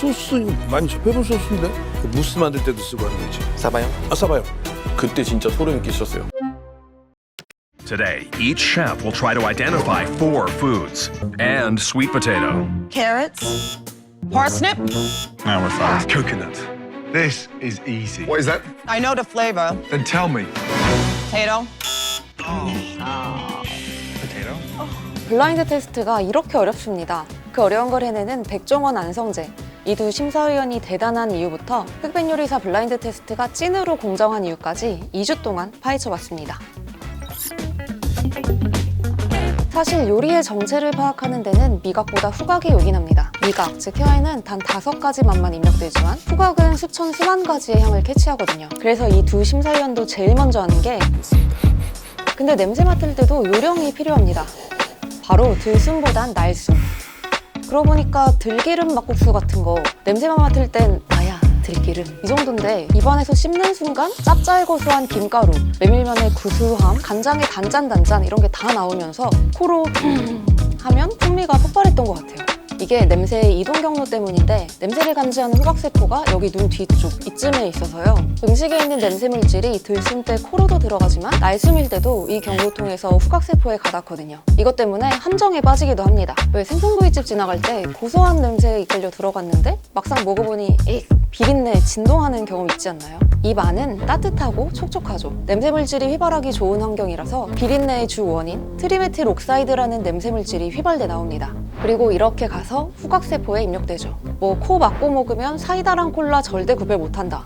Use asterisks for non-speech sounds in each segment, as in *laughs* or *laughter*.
소스 많이 접해본 소스인데 그 무스 만들 때도 쓰고 하는 거지. 사바요? 아 싸봐요. 그때 진짜 소름 끼쳤어요. Today, each chef will try to identify four foods and sweet potato. carrots, parsnip. Now we're fine. Coconut. This is easy. What is that? I know the flavor. Then tell me. Potato. Potato? 블라인드 테스트가 이렇게 어렵습니다. 그 어려운 걸 해내는 백종원, 안성재. 이 두 심사위원이 대단한 이유부터 흑백 요리사 블라인드 테스트가 찐으로 공정한 이유까지 2주 동안 파헤쳐봤습니다. 사실 요리의 정체를 파악하는 데는 미각보다 후각이 요긴합니다. 미각, 즉 혀에는 단 다섯 가지 맛만 입력되지만 후각은 수천 수만 가지의 향을 캐치하거든요. 그래서 이 두 심사위원도 제일 먼저 하는 게 근데 냄새 맡을 때도 요령이 필요합니다. 바로 들숨보단 날숨. 그러고 보니까 들기름 막국수 같은 거 냄새만 맡을 땐 아야 들기름 이 정도인데 입안에서 씹는 순간 짭짤고소한 김가루, 메밀면의 구수함, 간장의 단짠단짠 이런 게 다 나오면서 코로 하면 풍미가 폭발했던 것 같아요. 이게 냄새의 이동 경로 때문인데 냄새를 감지하는 후각세포가 여기 눈 뒤쪽 이쯤에 있어서요. 음식에 있는 냄새 물질이 들숨 때 코로도 들어가지만 날숨일 때도 이 경로 통해서 후각세포에 가닿거든요. 이것 때문에 함정에 빠지기도 합니다. 왜 생선구이집 지나갈 때 고소한 냄새에 이끌려 들어갔는데 막상 먹어보니 에이 비린내 진동하는 경험 있지 않나요? 입 안은 따뜻하고 촉촉하죠. 냄새 물질이 휘발하기 좋은 환경이라서 비린내의 주 원인 트리메틸 옥사이드라는 냄새 물질이 휘발돼 나옵니다. 그리고 이렇게 가서 후각세포에 입력되죠. 뭐 코 막고 먹으면 사이다랑 콜라 절대 구별 못한다.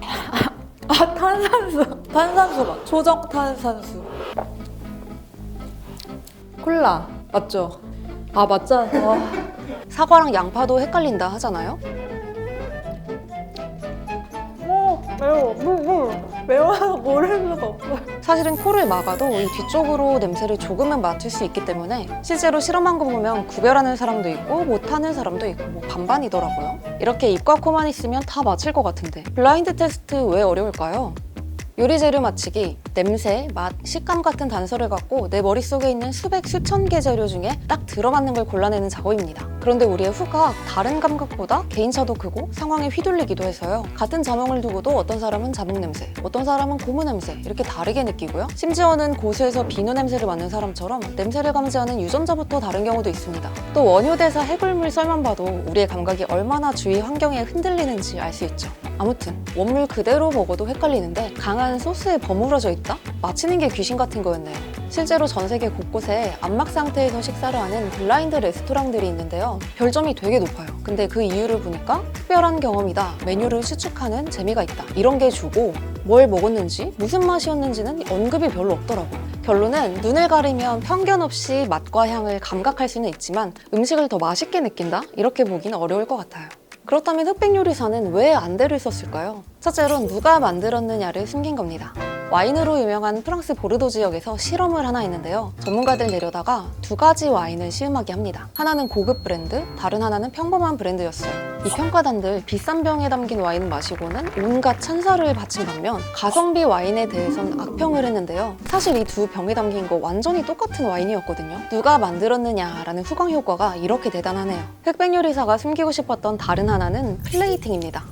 *laughs* 아 탄산수 탄산수 맛 조정 탄산수 콜라 맞죠? 아 맞잖아 와. *laughs* 사과랑 양파도 헷갈린다 하잖아요. 어, 매워 물 물 매워서 모를 수가 없어 사실은 코를 막아도 이 뒤쪽으로 냄새를 조금은 맡을 수 있기 때문에 실제로 실험한 거 보면 구별하는 사람도 있고 못하는 사람도 있고 뭐 반반이더라고요. 이렇게 입과 코만 있으면 다 맞힐 것 같은데 블라인드 테스트 왜 어려울까요? 요리 재료 맞히기, 냄새, 맛, 식감 같은 단서를 갖고 내 머릿속에 있는 수백, 수천 개 재료 중에 딱 들어맞는 걸 골라내는 작업입니다. 그런데 우리의 후각, 다른 감각보다 개인차도 크고 상황에 휘둘리기도 해서요. 같은 자몽을 두고도 어떤 사람은 자몽 냄새, 어떤 사람은 고무 냄새 이렇게 다르게 느끼고요. 심지어는 고수에서 비누 냄새를 맡는 사람처럼 냄새를 감지하는 유전자부터 다른 경우도 있습니다. 또 원효대사 해골물 썰만 봐도 우리의 감각이 얼마나 주위 환경에 흔들리는지 알 수 있죠. 아무튼 원물 그대로 먹어도 헷갈리는데 강한 소스에 버무려져 있다? 마치는 게 귀신 같은 거였네요. 실제로 전 세계 곳곳에 안막 상태에서 식사를 하는 블라인드 레스토랑들이 있는데요. 별점이 되게 높아요. 근데 그 이유를 보니까 특별한 경험이다. 메뉴를 추측하는 재미가 있다. 이런 게 주고 뭘 먹었는지 무슨 맛이었는지는 언급이 별로 없더라고요. 결론은 눈을 가리면 편견 없이 맛과 향을 감각할 수는 있지만 음식을 더 맛있게 느낀다? 이렇게 보기는 어려울 것 같아요. 그렇다면 흑백 요리사는 왜 안대를 썼을까요? 첫째로 누가 만들었느냐를 숨긴 겁니다. 와인으로 유명한 프랑스 보르도 지역에서 실험을 하나 했는데요. 전문가들 내려다가 두 가지 와인을 시음하게 합니다. 하나는 고급 브랜드, 다른 하나는 평범한 브랜드였어요. 이 평가단들 비싼 병에 담긴 와인 마시고는 온갖 찬사를 바친 반면 가성비 와인에 대해선 악평을 했는데요. 사실 이 두 병에 담긴 거 완전히 똑같은 와인이었거든요. 누가 만들었느냐라는 후광 효과가 이렇게 대단하네요. 흑백 요리사가 숨기고 싶었던 다른 하나는 플레이팅입니다.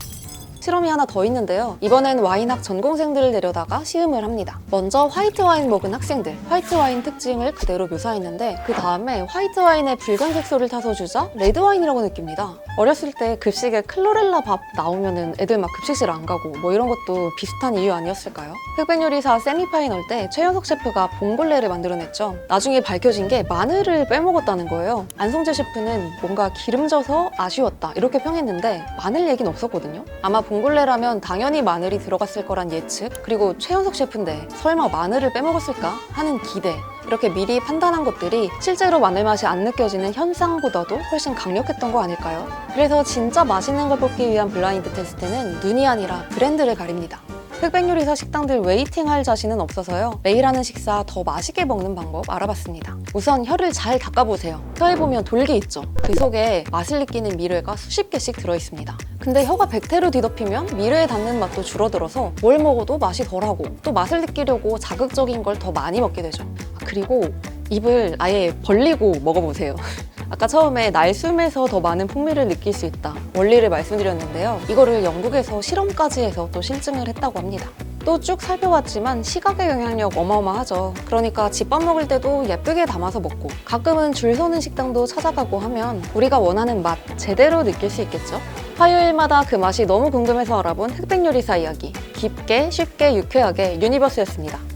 실험이 하나 더 있는데요. 이번엔 와인학 전공생들을 데려다가 시음을 합니다. 먼저 화이트 와인 먹은 학생들, 화이트 와인 특징을 그대로 묘사했는데 그 다음에 화이트 와인에 붉은 색소를 타서 주자 레드 와인이라고 느낍니다. 어렸을 때 급식에 클로렐라 밥 나오면은 애들 막 급식실 안 가고 뭐 이런 것도 비슷한 이유 아니었을까요? 흑백 요리사 세미파이널 때 최현석 셰프가 봉골레를 만들어냈죠. 나중에 밝혀진 게 마늘을 빼먹었다는 거예요. 안성재 셰프는 뭔가 기름져서 아쉬웠다 이렇게 평했는데 마늘 얘기는 없었거든요. 아마 봉골레라면 당연히 마늘이 들어갔을 거란 예측 그리고 최현석 셰프인데 설마 마늘을 빼먹었을까 하는 기대 이렇게 미리 판단한 것들이 실제로 마늘 맛이 안 느껴지는 현상보다도 훨씬 강력했던 거 아닐까요? 그래서 진짜 맛있는 걸 뽑기 위한 블라인드 테스트는 눈이 아니라 브랜드를 가립니다. 흑백 요리사 식당들 웨이팅 할 자신은 없어서요. 매일 하는 식사 더 맛있게 먹는 방법 알아봤습니다. 우선 혀를 잘 닦아보세요. 혀에 보면 돌기 있죠. 그 속에 맛을 느끼는 미뢰가 수십 개씩 들어있습니다. 근데 혀가 백태로 뒤덮이면 미뢰에 닿는 맛도 줄어들어서 뭘 먹어도 맛이 덜하고 또 맛을 느끼려고 자극적인 걸 더 많이 먹게 되죠. 아, 그리고 입을 아예 벌리고 먹어보세요. *laughs* 아까 처음에 날숨에서 더 많은 풍미를 느낄 수 있다. 원리를 말씀드렸는데요. 이거를 영국에서 실험까지 해서 또 실증을 했다고 합니다. 또 쭉 살펴봤지만 시각의 영향력 어마어마하죠. 그러니까 집밥 먹을 때도 예쁘게 담아서 먹고 가끔은 줄 서는 식당도 찾아가고 하면 우리가 원하는 맛 제대로 느낄 수 있겠죠? 화요일마다 그 맛이 너무 궁금해서 알아본 흑백요리사 이야기. 깊게, 쉽게, 유쾌하게 유니버스였습니다.